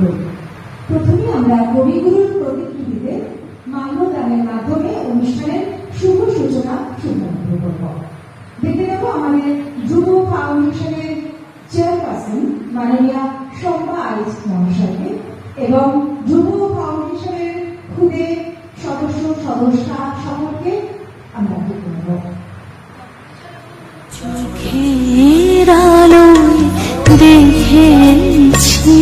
করি প্রথমে আমরা কবিগুরুর প্রতিকৃতিতে মাল্যদানের মাধ্যমে অনুষ্ঠানের শুভ সূচনা শুভারম্ভ করব। দেখে নেব আমাদের যুব ফাউন্ডেশনের চেয়ারপারসন মাননীয়া শম্পা আইচ মহাশয়কে এবং যুব ফাউন্ডেশনের খুদে সদস্য সদস্যা সকলকে আমরা দেখে চোখের আলোয় দেখেছি।